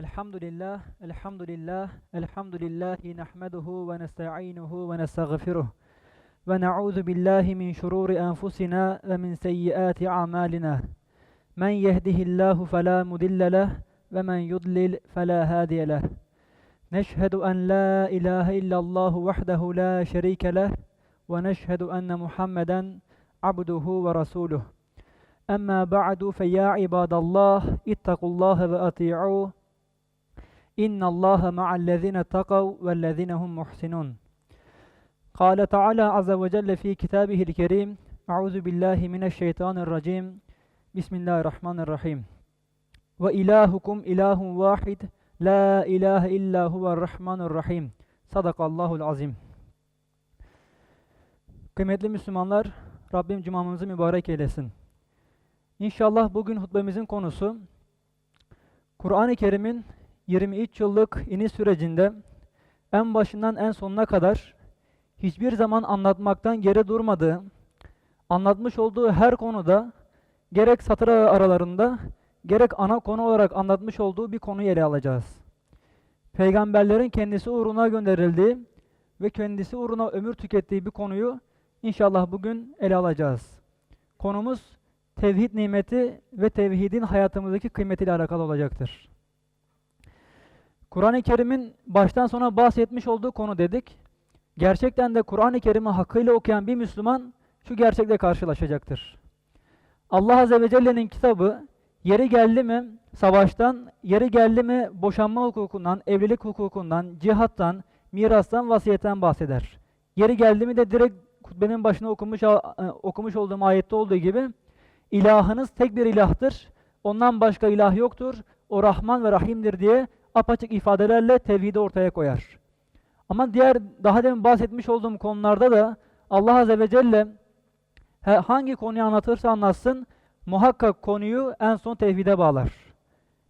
الحمد لله الحمد لله الحمد لله نحمده ونستعينه ونستغفره. ونعوذ بالله من شرور أنفسنا ومن سيئات أعمالنا. من يهده الله فلا مضل له ومن يضلل فلا هادي له. نشهد أن لا إله إلا الله وحده لا شريك له ونشهد أن محمدا عبده ورسوله. أما بعد فيا عباد الله اتقوا الله وأطيعوه إن الله مع الذين اتقوا والذين هم محسنون قال تعالى عز وجل في كتابه الكريم أعوذ بالله من الشيطان الرجيم بسم الله الرحمن الرحيم وإلهكم إله واحد لا إله إلا هو الرحمن الرحيم صدق الله العظيم Kıymetli Müslümanlar, Rabbim cumamızı mübarek eylesin. İnşallah bugün hutbemizin konusu Kur'an-ı Kerim'in 23 yıllık iniş sürecinde en başından en sonuna kadar hiçbir zaman anlatmaktan geri durmadığı, anlatmış olduğu her konuda gerek satır aralarında gerek ana konu olarak anlatmış olduğu bir konuyu ele alacağız. Peygamberlerin kendisi uğruna gönderildiği ve kendisi uğruna ömür tükettiği bir konuyu inşallah bugün ele alacağız. Konumuz tevhid nimeti ve tevhidin hayatımızdaki kıymetiyle alakalı olacaktır. Kur'an-ı Kerim'in baştan sona bahsetmiş olduğu konu dedik. Gerçekten de Kur'an-ı Kerim'i hakkıyla okuyan bir Müslüman şu gerçekle karşılaşacaktır. Allah Azze ve Celle'nin kitabı yeri geldi mi savaştan, yeri geldi mi boşanma hukukundan, evlilik hukukundan, cihattan, mirastan, vasiyetten bahseder. Yeri geldi mi de direkt hutbenin başına okumuş, okumuş olduğum ayette olduğu gibi ilahınız tek bir ilahtır, ondan başka ilah yoktur, o Rahman ve Rahim'dir diye apaçık ifadelerle tevhidi ortaya koyar. Ama diğer daha demin bahsetmiş olduğum konularda da Allah Azze ve Celle hangi konuyu anlatırsa anlatsın muhakkak konuyu en son tevhide bağlar.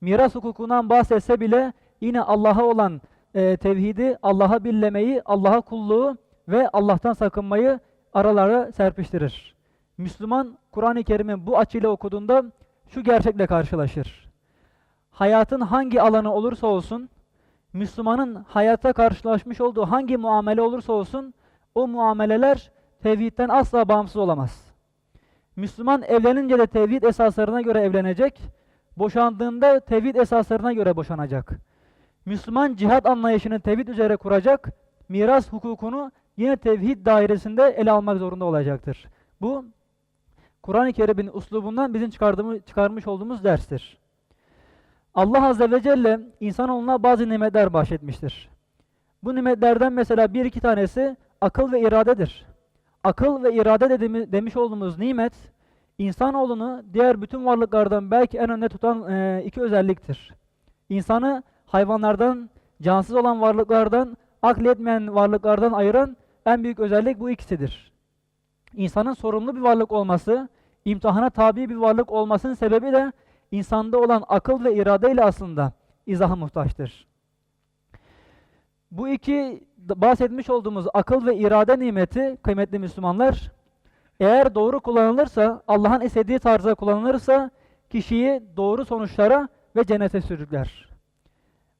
Miras hukukundan bahsetse bile yine Allah'a olan e, tevhidi, Allah'a birlemeyi, Allah'a kulluğu ve Allah'tan sakınmayı aralara serpiştirir. Müslüman Kur'an-ı Kerim'i bu açıyla okuduğunda şu gerçekle karşılaşır. Hayatın hangi alanı olursa olsun, Müslümanın hayatta karşılaşmış olduğu hangi muamele olursa olsun, o muameleler tevhidden asla bağımsız olamaz. Müslüman evlenince de tevhid esaslarına göre evlenecek, boşandığında tevhid esaslarına göre boşanacak. Müslüman cihat anlayışını tevhid üzere kuracak, miras hukukunu yine tevhid dairesinde ele almak zorunda olacaktır. Bu Kur'an-ı Kerim'in uslubundan bizim çıkarmış olduğumuz derstir. Allah Azze ve Celle insanoğluna bazı nimetler bahşetmiştir. Bu nimetlerden mesela bir iki tanesi akıl ve iradedir. Akıl ve irade dediğimiz, demiş olduğumuz nimet, insanoğlunu diğer bütün varlıklardan belki en önde tutan e, iki özelliktir. İnsanı hayvanlardan, cansız olan varlıklardan, akletmeyen varlıklardan ayıran en büyük özellik bu ikisidir. İnsanın sorumlu bir varlık olması, imtihana tabi bir varlık olmasının sebebi de insanda olan akıl ve irade ile aslında izaha muhtaçtır. Bu iki bahsetmiş olduğumuz akıl ve irade nimeti kıymetli Müslümanlar eğer doğru kullanılırsa, Allah'ın istediği tarzda kullanılırsa kişiyi doğru sonuçlara ve cennete sürükler.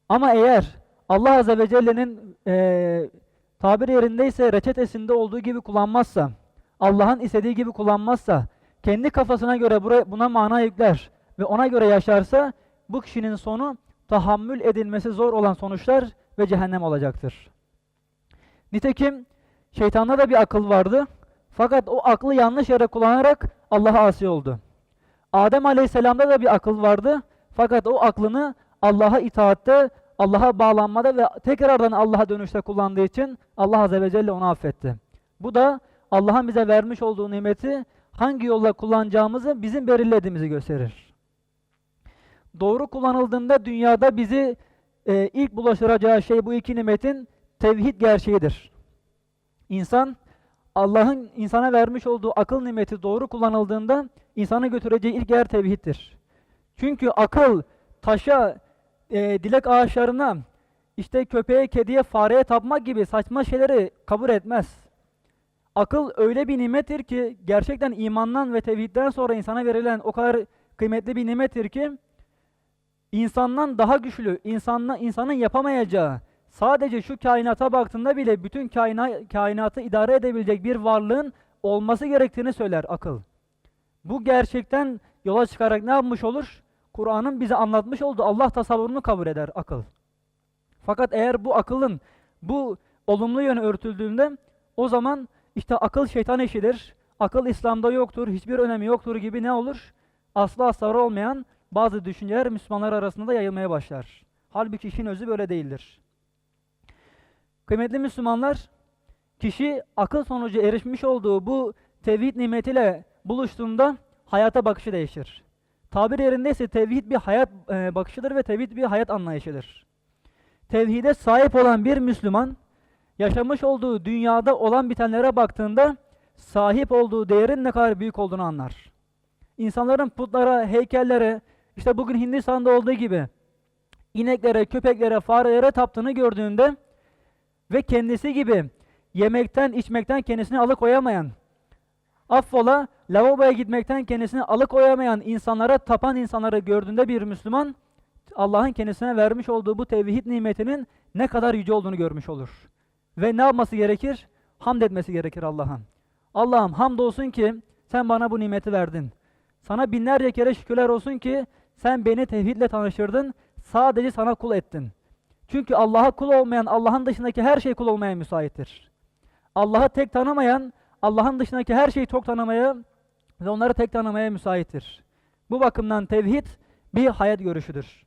Ama eğer Allah Azze ve Celle'nin e, tabir yerindeyse reçetesinde olduğu gibi kullanmazsa, Allah'ın istediği gibi kullanmazsa, kendi kafasına göre buna mana yükler ve ona göre yaşarsa bu kişinin sonu tahammül edilmesi zor olan sonuçlar ve cehennem olacaktır. Nitekim şeytanda da bir akıl vardı. Fakat o aklı yanlış yere kullanarak Allah'a asi oldu. Adem Aleyhisselam'da da bir akıl vardı. Fakat o aklını Allah'a itaatte, Allah'a bağlanmada ve tekrardan Allah'a dönüşte kullandığı için Allah Azze ve Celle onu affetti. Bu da Allah'ın bize vermiş olduğu nimeti hangi yolla kullanacağımızı bizim belirlediğimizi gösterir. Doğru kullanıldığında dünyada bizi e, ilk bulaştıracağı şey bu iki nimetin tevhid gerçeğidir. İnsan Allah'ın insana vermiş olduğu akıl nimeti doğru kullanıldığında insanı götüreceği ilk yer tevhiddir. Çünkü akıl taşa, e, dilek ağaçlarına, işte köpeğe, kediye, fareye tapmak gibi saçma şeyleri kabul etmez. Akıl öyle bir nimettir ki gerçekten imandan ve tevhidden sonra insana verilen o kadar kıymetli bir nimettir ki insandan daha güçlü, insanla, insanın yapamayacağı, sadece şu kainata baktığında bile bütün kaina, kainatı idare edebilecek bir varlığın olması gerektiğini söyler akıl. Bu gerçekten yola çıkarak ne yapmış olur? Kur'an'ın bize anlatmış olduğu Allah tasavvurunu kabul eder akıl. Fakat eğer bu akılın bu olumlu yönü örtüldüğünde o zaman işte akıl şeytan eşidir. Akıl İslam'da yoktur, hiçbir önemi yoktur gibi ne olur? Aslı astarı olmayan bazı düşünceler Müslümanlar arasında da yayılmaya başlar. Halbuki işin özü böyle değildir. Kıymetli Müslümanlar, kişi akıl sonucu erişmiş olduğu bu tevhid nimetiyle buluştuğunda hayata bakışı değişir. Tabir yerindeyse tevhid bir hayat e, bakışıdır ve tevhid bir hayat anlayışıdır. Tevhide sahip olan bir Müslüman, yaşamış olduğu dünyada olan bitenlere baktığında sahip olduğu değerin ne kadar büyük olduğunu anlar. İnsanların putlara, heykellere, işte bugün Hindistan'da olduğu gibi ineklere, köpeklere, farelere taptığını gördüğünde ve kendisi gibi yemekten, içmekten kendisini alıkoyamayan, affola lavaboya gitmekten kendisini alıkoyamayan insanlara tapan insanları gördüğünde bir Müslüman Allah'ın kendisine vermiş olduğu bu tevhid nimetinin ne kadar yüce olduğunu görmüş olur. Ve ne yapması gerekir? Hamd etmesi gerekir Allah'a. Allah'ım hamdolsun ki sen bana bu nimeti verdin. Sana binlerce kere şükürler olsun ki sen beni tevhidle tanıştırdın. Sadece sana kul ettin. Çünkü Allah'a kul olmayan, Allah'ın dışındaki her şey kul olmaya müsaittir. Allah'ı tek tanımayan, Allah'ın dışındaki her şeyi çok tanımaya ve onları tek tanımaya müsaittir. Bu bakımdan tevhid bir hayat görüşüdür.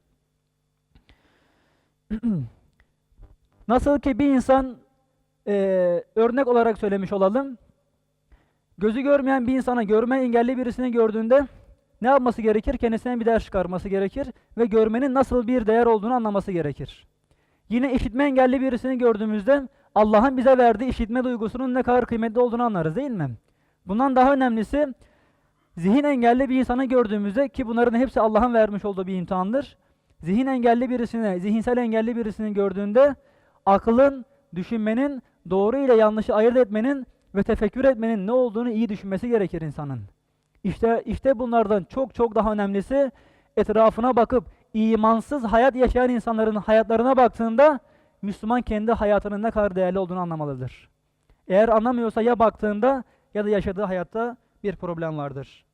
Nasıl ki bir insan e, örnek olarak söylemiş olalım. Gözü görmeyen bir insana görme engelli birisini gördüğünde ne yapması gerekir? Kendisine bir ders çıkarması gerekir ve görmenin nasıl bir değer olduğunu anlaması gerekir. Yine işitme engelli birisini gördüğümüzde Allah'ın bize verdiği işitme duygusunun ne kadar kıymetli olduğunu anlarız değil mi? Bundan daha önemlisi zihin engelli bir insanı gördüğümüzde ki bunların hepsi Allah'ın vermiş olduğu bir imtihandır. Zihin engelli birisini, zihinsel engelli birisini gördüğünde aklın, düşünmenin, doğru ile yanlışı ayırt etmenin ve tefekkür etmenin ne olduğunu iyi düşünmesi gerekir insanın. İşte işte bunlardan çok çok daha önemlisi etrafına bakıp imansız hayat yaşayan insanların hayatlarına baktığında Müslüman kendi hayatının ne kadar değerli olduğunu anlamalıdır. Eğer anlamıyorsa ya baktığında ya da yaşadığı hayatta bir problem vardır.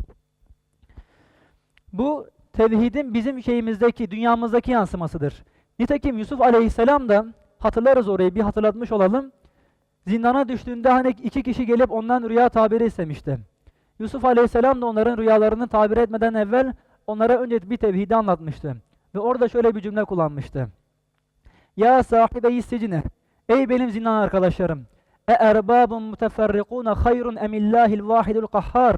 Bu tevhidin bizim şeyimizdeki, dünyamızdaki yansımasıdır. Nitekim Yusuf Aleyhisselam da hatırlarız orayı bir hatırlatmış olalım. Zindana düştüğünde hani iki kişi gelip ondan rüya tabiri istemişti. Yusuf Aleyhisselam da onların rüyalarını tabir etmeden evvel onlara önce bir tevhidi anlatmıştı. Ve orada şöyle bir cümle kullanmıştı. Ya sahibeyi sicine, ey benim zindan arkadaşlarım, e erbabun muteferrikune hayrun emillahil vahidul kahhar.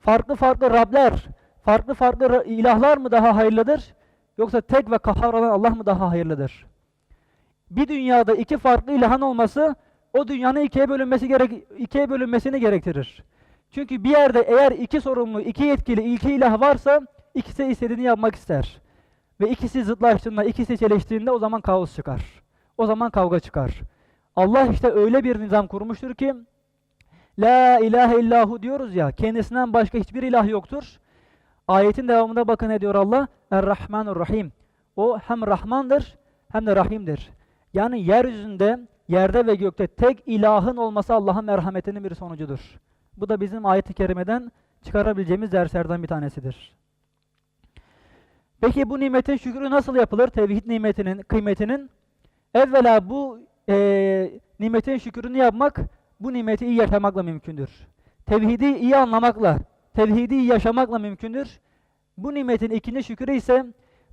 Farklı farklı Rabler, farklı farklı ilahlar mı daha hayırlıdır? Yoksa tek ve kahhar olan Allah mı daha hayırlıdır? Bir dünyada iki farklı ilahın olması o dünyanın ikiye bölünmesi gerek ikiye bölünmesini gerektirir. Çünkü bir yerde eğer iki sorumlu, iki yetkili, iki ilah varsa ikisi istediğini yapmak ister. Ve ikisi zıtlaştığında, ikisi çeliştiğinde o zaman kaos çıkar. O zaman kavga çıkar. Allah işte öyle bir nizam kurmuştur ki La ilahe illahu diyoruz ya, kendisinden başka hiçbir ilah yoktur. Ayetin devamında bakın ne diyor Allah? Er-Rahmanur Rahim. O hem Rahmandır hem de Rahim'dir. Yani yeryüzünde, yerde ve gökte tek ilahın olması Allah'ın merhametinin bir sonucudur. Bu da bizim ayet-i kerimeden çıkarabileceğimiz derslerden bir tanesidir. Peki bu nimetin şükrü nasıl yapılır? Tevhid nimetinin, kıymetinin. Evvela bu e, nimetin şükrünü yapmak, bu nimeti iyi yaşamakla mümkündür. Tevhidi iyi anlamakla, tevhidi iyi yaşamakla mümkündür. Bu nimetin ikinci şükrü ise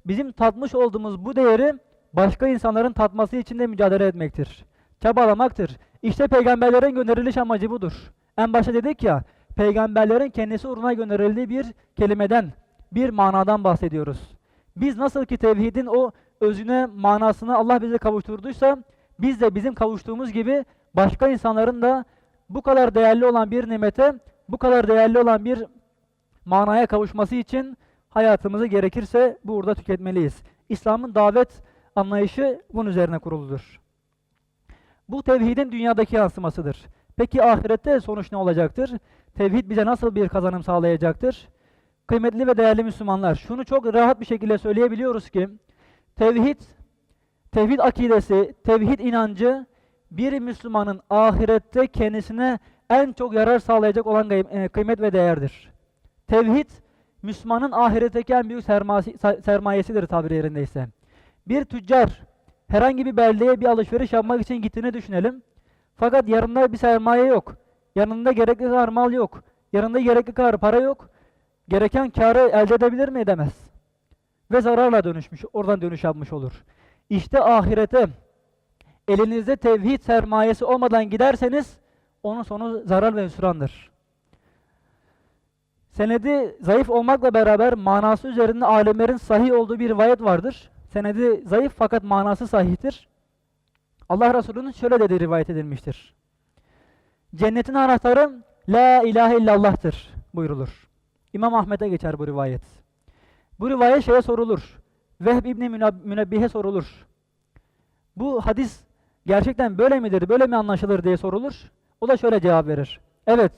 bizim tatmış olduğumuz bu değeri başka insanların tatması için de mücadele etmektir. Çabalamaktır. İşte peygamberlerin gönderiliş amacı budur. En başta dedik ya, peygamberlerin kendisi uğruna gönderildiği bir kelimeden, bir manadan bahsediyoruz. Biz nasıl ki tevhidin o özüne, manasını Allah bize kavuşturduysa, biz de bizim kavuştuğumuz gibi başka insanların da bu kadar değerli olan bir nimete, bu kadar değerli olan bir manaya kavuşması için hayatımızı gerekirse burada tüketmeliyiz. İslam'ın davet anlayışı bunun üzerine kuruludur. Bu tevhidin dünyadaki yansımasıdır. Peki ahirette sonuç ne olacaktır? Tevhid bize nasıl bir kazanım sağlayacaktır? Kıymetli ve değerli Müslümanlar, şunu çok rahat bir şekilde söyleyebiliyoruz ki tevhid, tevhid akidesi, tevhid inancı bir Müslümanın ahirette kendisine en çok yarar sağlayacak olan e, kıymet ve değerdir. Tevhid, Müslümanın ahiretteki en büyük sermayesi- sermayesidir tabiri yerindeyse. Bir tüccar herhangi bir beldeye bir alışveriş yapmak için gittiğini düşünelim. Fakat yanında bir sermaye yok. Yanında gerekli kadar mal yok. Yanında gerekli kadar para yok. Gereken karı elde edebilir mi edemez. Ve zararla dönüşmüş, oradan dönüş yapmış olur. İşte ahirete elinizde tevhid sermayesi olmadan giderseniz onun sonu zarar ve hüsrandır. Senedi zayıf olmakla beraber manası üzerinde alimlerin sahih olduğu bir rivayet vardır. Senedi zayıf fakat manası sahihtir. Allah Resulü'nün şöyle dediği rivayet edilmiştir. Cennetin anahtarı La ilahe illallah'tır buyurulur. İmam Ahmet'e geçer bu rivayet. Bu rivayet şeye sorulur. Vehb İbni Münebbihe sorulur. Bu hadis gerçekten böyle midir, böyle mi anlaşılır diye sorulur. O da şöyle cevap verir. Evet,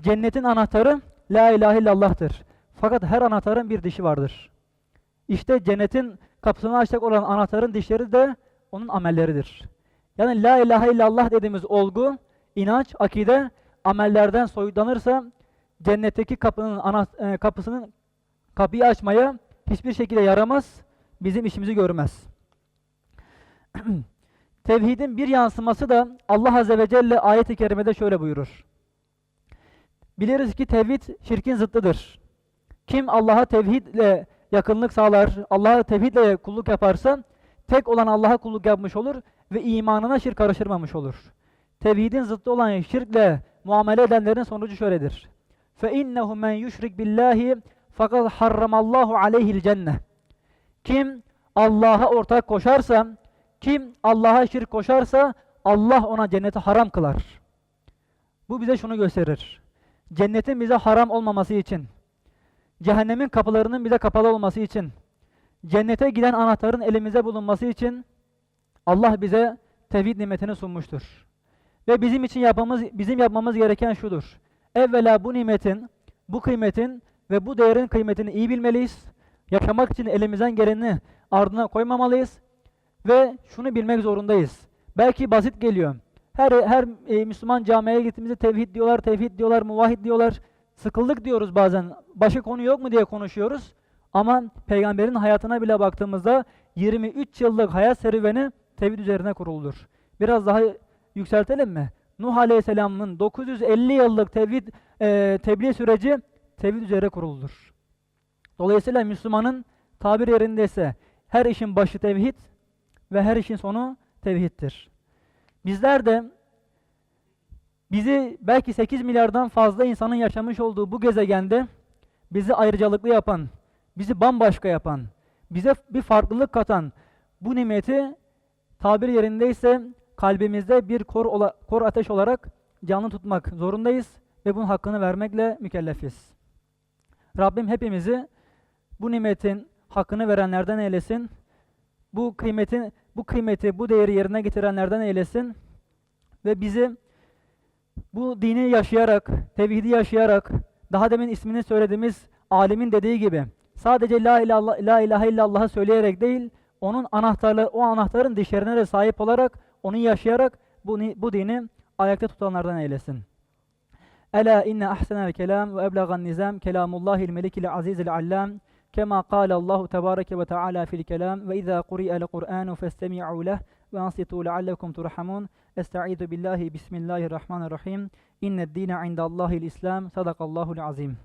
cennetin anahtarı La ilahe illallah'tır. Fakat her anahtarın bir dişi vardır. İşte cennetin kapısını açacak olan anahtarın dişleri de onun amelleridir. Yani La ilahe illallah dediğimiz olgu, inanç, akide amellerden soyutlanırsa cennetteki kapının ana, e, kapısının kapıyı açmaya hiçbir şekilde yaramaz, bizim işimizi görmez. Tevhidin bir yansıması da Allah Azze ve Celle ayet-i kerimede şöyle buyurur. Biliriz ki tevhid şirkin zıttıdır. Kim Allah'a tevhidle yakınlık sağlar, Allah'a tevhidle kulluk yaparsa tek olan Allah'a kulluk yapmış olur ve imanına şirk karıştırmamış olur. Tevhidin zıttı olan şirkle muamele edenlerin sonucu şöyledir. فَاِنَّهُ مَنْ يُشْرِكْ بِاللّٰهِ fakat harramallahu aleyhil cennet. Kim Allah'a ortak koşarsa, kim Allah'a şirk koşarsa Allah ona cenneti haram kılar. Bu bize şunu gösterir. Cennetin bize haram olmaması için, cehennemin kapılarının bize kapalı olması için, cennete giden anahtarın elimizde bulunması için Allah bize tevhid nimetini sunmuştur. Ve bizim için yapmamız bizim yapmamız gereken şudur. Evvela bu nimetin, bu kıymetin ve bu değerin kıymetini iyi bilmeliyiz. Yaşamak için elimizden geleni ardına koymamalıyız ve şunu bilmek zorundayız. Belki basit geliyor. Her her e, Müslüman camiye gittiğimizde tevhid diyorlar, tevhid diyorlar, muvahhid diyorlar. Sıkıldık diyoruz bazen. Başı konu yok mu diye konuşuyoruz. Ama peygamberin hayatına bile baktığımızda 23 yıllık hayat serüveni tevhid üzerine kuruludur. Biraz daha yükseltelim mi? Nuh Aleyhisselam'ın 950 yıllık tevhid e, tebliğ süreci tevhid üzere kuruludur. Dolayısıyla Müslümanın tabir yerindeyse her işin başı tevhid ve her işin sonu tevhiddir. Bizler de bizi belki 8 milyardan fazla insanın yaşamış olduğu bu gezegende bizi ayrıcalıklı yapan, bizi bambaşka yapan, bize bir farklılık katan bu nimeti tabir yerindeyse kalbimizde bir kor, ola, kor ateş olarak canlı tutmak zorundayız ve bunun hakkını vermekle mükellefiz. Rabbim hepimizi bu nimetin hakkını verenlerden eylesin. Bu kıymetin bu kıymeti, bu değeri yerine getirenlerden eylesin ve bizi bu dini yaşayarak, tevhidi yaşayarak, daha demin ismini söylediğimiz alimin dediği gibi Sadece la ilahe, la ilahe illallah'ı söyleyerek değil, onun anahtarları, o anahtarın dişlerine de sahip olarak, onu yaşayarak bu, bu dini ayakta tutanlardan eylesin. Ela inne ahsenel kelam ve eblagan nizam kelamullahil melikil azizil allam kema kâle Allahu tebareke ve teala fil kelam ve izâ kuriyel Kur'anu festemi'u leh ve ansitu leallekum turhamun. Estaizu billahi bismillahirrahmanirrahim. İnned dîne indallahil islam sadakallahul azim.